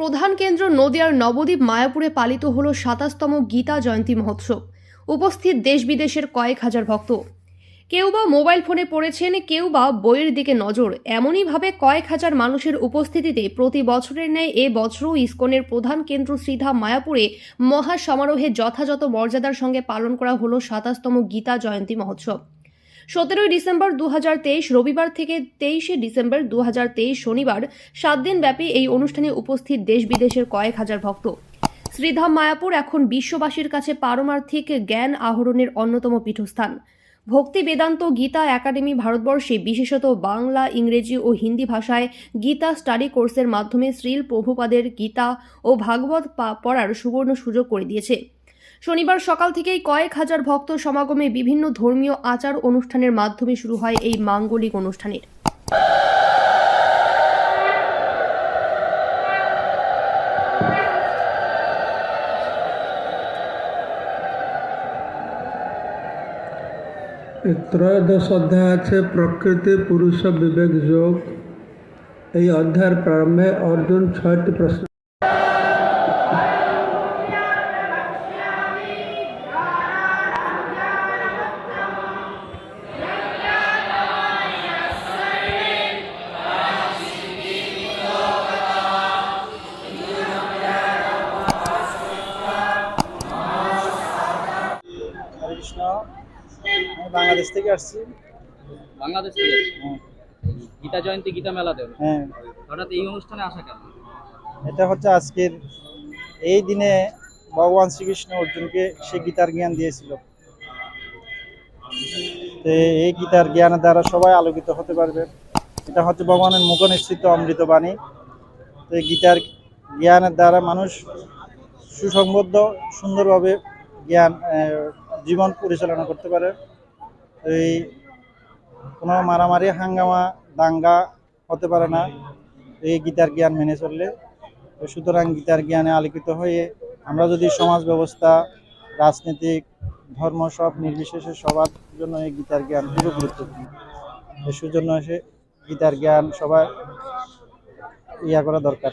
প্রধান কেন্দ্র নদিয়ার নবদ্বীপ মায়াপুরে পালিত হল সাতাশতম গীতা জয়ন্তী মহোৎসব। উপস্থিত দেশ বিদেশের কয়েক হাজার ভক্ত। কেউ বা মোবাইল ফোনে পড়েছেন, কেউ বা বইয়ের দিকে নজর। এমনইভাবে কয়েক হাজার মানুষের উপস্থিতিতে প্রতি বছরের ন্যায় এ বছরও ইসকনের প্রধান কেন্দ্র শ্রীধাম মায়াপুরে মহা সমারোহে যথাযথ মর্যাদার সঙ্গে পালন করা হলো সাতাশতম গীতা জয়ন্তী মহোৎসব। সতেরোই ডিসেম্বর দু হাজার তেইশ, রবিবার থেকে তেইশে ডিসেম্বর দু হাজার তেইশ শনিবার সাত দিন ব্যাপী এই অনুষ্ঠানে উপস্থিত দেশ বিদেশের কয়েক হাজার ভক্ত। শ্রীধাম মায়াপুর এখন বিশ্ববাসীর কাছে পারমার্থিক জ্ঞান আহরণের অন্যতম পীঠস্থান। ভক্তি বেদান্ত গীতা একাডেমি ভারতবর্ষে বিশেষত বাংলা, ইংরেজি ও হিন্দি ভাষায় গীতা স্টাডি কোর্সের মাধ্যমে শ্রীল প্রভুপাদের গীতা ও ভাগবত পড়ার সুবর্ণ সুযোগ করে দিয়েছে। শনিবার সকাল থেকেই কয়েক হাজার ভক্ত সমাগমে বিভিন্ন ধর্মীয় আচার অনুষ্ঠানের মাধ্যমে শুরু হয় এই মাঙ্গলিক অনুষ্ঠানের। ত্রয়োদশ অধ্যায় আছে প্রকৃতি পুরুষ বিবেক যোগ। এই অধ্যায়ের প্রারম্ভে অর্জুন ছয়টি প্রশ্ন কৃষ্ণ। আমি বাংলাদেশ থেকে আসছি। বাংলাদেশ থেকে হ্যাঁ, গীতা জয়ন্তী গীতা মেলাতে? হ্যাঁ। হঠাৎ এই অনুষ্ঠানে আসা কেন? এটা হচ্ছে আজকের এই দিনে ভগবান শ্রীকৃষ্ণ অর্জুনকে সে গীতার জ্ঞান দিয়েছিল। তো এই গীতার জ্ঞানের দ্বারা সবাই আলোকিত হতে পারবে। এটা হচ্ছে ভগবানের মুখ নিশ্চিত অমৃত বাণী। তো এই গীতার জ্ঞানের দ্বারা মানুষ সুসংবদ্ধ সুন্দরভাবে জ্ঞান জীবন পরিচালনা করতে পারে। এই কোনো মারামারি, হাঙ্গামা, দাঙ্গা হতে পারে না। এই গীতার জ্ঞান মেনে চললে। সুতরাং গীতার জ্ঞানে আলোকিত হয়ে আমরা যদি সমাজ ব্যবস্থা, রাজনীতিক, ধর্ম সব নির্বিশেষে সবার জন্য এই গীতার জ্ঞান খুবই গুরুত্বপূর্ণ। সেজন্য সে গীতার জ্ঞান সবাই ইয়া করা দরকার।